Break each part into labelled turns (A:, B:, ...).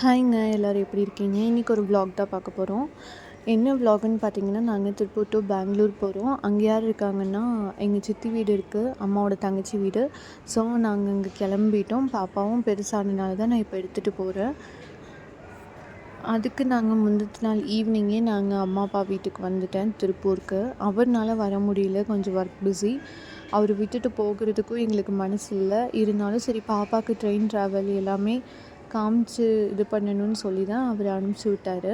A: ஹாய்ங்க எல்லோரும் எப்படி இருக்கீங்க? இன்றைக்கி ஒரு vlog தான் பார்க்க போகிறோம் என்ன வ்ளாக்னு பார்த்தீங்கன்னா நாங்கள் திருப்பூர் டு பெங்களூர் போகிறோம் அங்கே யார் இருக்காங்கன்னா எங்கள் சித்தி வீடு இருக்குது அம்மாவோட தங்கச்சி வீடு. ஸோ நாங்கள் இங்கே கிளம்பிட்டோம். பாப்பாவும் பெருசானனால தான் நான் இப்போ எடுத்துகிட்டு போகிறேன் அதுக்கு நாங்கள் முந்தின நாள் ஈவினிங்கே நாங்கள் அம்மா அப்பா வீட்டுக்கு வந்துட்டேன் திருப்பூருக்கு. அவர்னால வர முடியல கொஞ்சம் ஒர்க் பிஸி அவர் விட்டுட்டு போகிறதுக்கும் எங்களுக்கு மனசு இல்லை. இருந்தாலும் சரி பாப்பாவுக்கு ட்ரெயின் ட்ராவல் எல்லாமே காமிச்சு இது பண்ணணும்னு சொல்லி தான் அவர் அனுப்பிச்சி விட்டார்.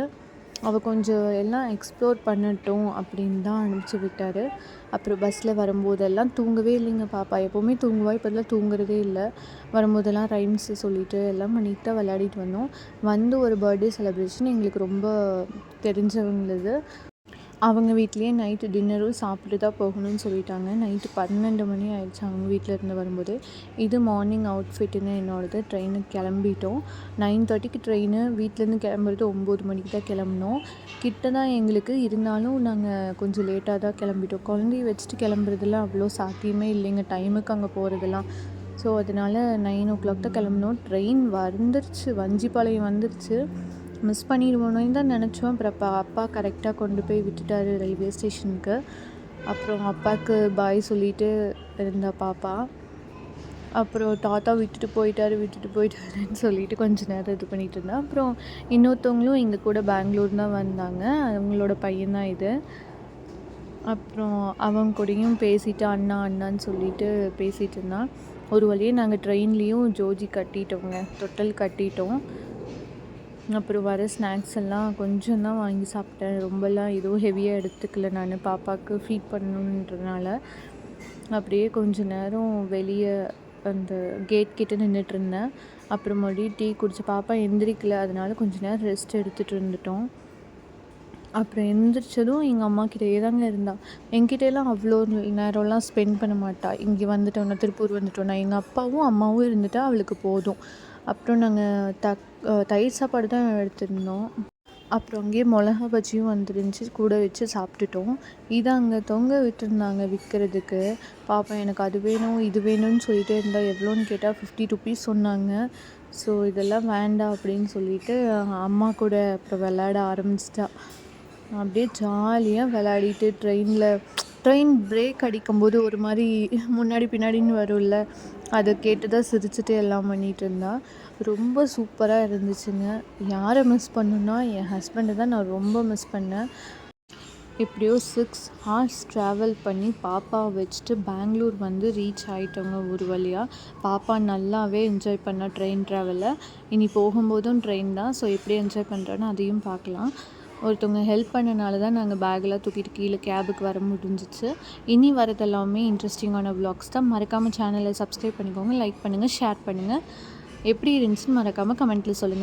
A: அவள் கொஞ்சம் எல்லாம் எக்ஸ்ப்ளோர் பண்ணட்டும் அப்படின்னு தான் அனுப்பிச்சி விட்டார். அப்புறம் பஸ்ஸில் வரும்போதெல்லாம் தூங்கவே இல்லைங்க பாப்பா. எப்போவுமே தூங்குவா இப்போதெல்லாம் தூங்குறதே இல்லை. வரும்போதெல்லாம் ரைம்ஸு சொல்லிட்டு எல்லாம் பண்ணிட்டு விளையாடிட்டு வந்தோம். வந்து ஒரு பர்த்டே செலிப்ரேஷன் எங்களுக்கு ரொம்ப தெரிஞ்சவங்களது. அவங்க வீட்லேயே நைட்டு டின்னரும் சாப்பிட்டு தான் போகணும்னு சொல்லிட்டாங்க. நைட்டு பன்னெண்டு மணி ஆயிடுச்சு அவங்க வீட்டில் இருந்து வரும்போது. இது மார்னிங் அவுட்ஃபிட்டுன்னு என்னோடது. ட்ரெயினுக்கு கிளம்பிட்டோம். நைன் தேர்ட்டிக்கு ட்ரெயின் வீட்டிலேருந்து கிளம்புறது ஒம்பது மணிக்கு தான் கிளம்புனோம். கிட்ட தான் எங்களுக்கு. இருந்தாலும் நாங்கள் கொஞ்சம் லேட்டாக தான் கிளம்பிட்டோம். குழந்தைய வச்சுட்டு கிளம்புறதுலாம் அவ்வளோ சாத்தியமே இல்லைங்க. டைமுக்கு அங்கே போகிறதெல்லாம் ஸோ அதனால் நைன் ஓ கிளாக் தான் கிளம்புனோம். ட்ரெயின் வந்துருச்சு. வஞ்சிப்பாளையம் வந்துருச்சு. மிஸ் பண்ணிடுவோன்னு தான் நினச்சோம். அப்புறம் அப்பா அப்பா கரெக்டாக கொண்டு போய் விட்டுட்டாரு ரயில்வே ஸ்டேஷனுக்கு அப்புறம் அப்பாவுக்கு பாய் சொல்லிட்டு இருந்தா பாப்பா. அப்புறம் தாத்தா விட்டுட்டு போயிட்டாரு விட்டுட்டு போயிட்டாருன்னு சொல்லிட்டு கொஞ்ச நேரம் இது பண்ணிகிட்டு இருந்தேன் அப்புறம் இன்னொருத்தவங்களும் எங்கள் கூட பெங்களூர் தான் வந்தாங்க. அவங்களோட பையன்தான் இது. அப்புறம் அவங்க கூடயும் பேசிட்டு அண்ணா அண்ணான்னு சொல்லிட்டு பேசிகிட்டு இருந்தான் ஒரு வழியாக நாங்கள் ட்ரெயின்லேயும் ஜோஜி கட்டிட்டோங்க. தொட்டல் கட்டிட்டோம். அப்புறம் வர ஸ்நாக்ஸ் எல்லாம் கொஞ்சம் தான் வாங்கி சாப்பிட்டேன். ரொம்பலாம் எதுவும் ஹெவியாக எடுத்துக்கல நான். பாப்பாவுக்கு ஃபீட் பண்ணணுன்றனால அப்படியே கொஞ்ச நேரம் வெளியே அந்த கேட் கிட்ட நின்றுட்டு இருந்தேன். அப்புறம் மறுபடியும் டீ குடிச்சு பாப்பா எந்திரிக்கல. அதனால கொஞ்ச நேரம் ரெஸ்ட் எடுத்துகிட்டு இருந்துட்டோம். அப்புறம் எந்திரிச்சதும் எங்கள் அம்மா கிட்டே தாங்க இருந்தாள் என்கிட்டலாம் அவ்வளோ நேரம்லாம் ஸ்பெண்ட் பண்ண மாட்டா. இங்கே வந்துட்டோன்னா திருப்பூர் வந்துட்டோன்னா எங்கள் அப்பாவும் அம்மாவும் இருந்துட்டா அவளுக்கு போதும். அப்புறம் நாங்கள் தக் தயிர் சாப்பாடு தான் எடுத்திருந்தோம். அப்புறம் அங்கேயே மிளகா பஜ்ஜியும் வந்துருந்துச்சு. கூட வச்சு சாப்பிட்டுட்டோம். இதை அங்கே தொங்க விட்டுருந்தாங்க விற்கிறதுக்கு பாப்பா எனக்கு அது வேணும் இது வேணும்னு சொல்லிகிட்டே இருந்தால் எவ்வளோன்னு கேட்டால் ஃபிஃப்டி ருபீஸ் சொன்னாங்க. ஸோ இதெல்லாம் வேண்டாம் அப்படின்னு சொல்லிட்டு அம்மா கூட அப்புறம் விளையாட ஆரம்பிச்சிட்டா. அப்படியே ஜாலியாக விளையாடிட்டு ட்ரெயினில் ட்ரெயின் பிரேக் அடிக்கும்போது ஒரு மாதிரி முன்னாடி பின்னாடின்னு வரும்ல அதை கேட்டு தான் சிரிச்சுட்டு எல்லாம் பண்ணிகிட்டு இருந்தா. ரொம்ப சூப்பராக இருந்துச்சுங்க. யாரை மிஸ் பண்ணுன்னா என் ஹஸ்பண்டை தான் நான் ரொம்ப மிஸ் பண்ணேன். எப்படியோ சிக்ஸ் ஹார்ஸ் ட்ராவல் பண்ணி பாப்பாவை வச்சுட்டு பெங்களூர் வந்து ரீச் ஆகிட்டோங்க ஒரு வழியாக பாப்பா நல்லாவே என்ஜாய் பண்ணா ட்ரெயின் ட்ராவலை இனி போகும்போதும் ட்ரெயின் தான். ஸோ எப்படி என்ஜாய் பண்ணுறேன்னு அதையும் பார்க்கலாம். ஒருத்தவங்க ஹெல்ப் பண்ணனால தான் நாங்கள் பேக்கெலாம் தூக்கிட்டு கீழே கேபுக்கு வர முடிஞ்சிச்சு. இனி வரதெல்லாமே இன்ட்ரெஸ்டிங்கான வ்ளாக்ஸ் தான். மறக்காமல் சேனலை சப்ஸ்கிரைப் பண்ணிக்கோங்க லைக் பண்ணுங்கள் ஷேர் பண்ணுங்கள் எப்படி இருந்துச்சுன்னு மறக்காமல் கமெண்ட்டில் சொல்லுங்கள்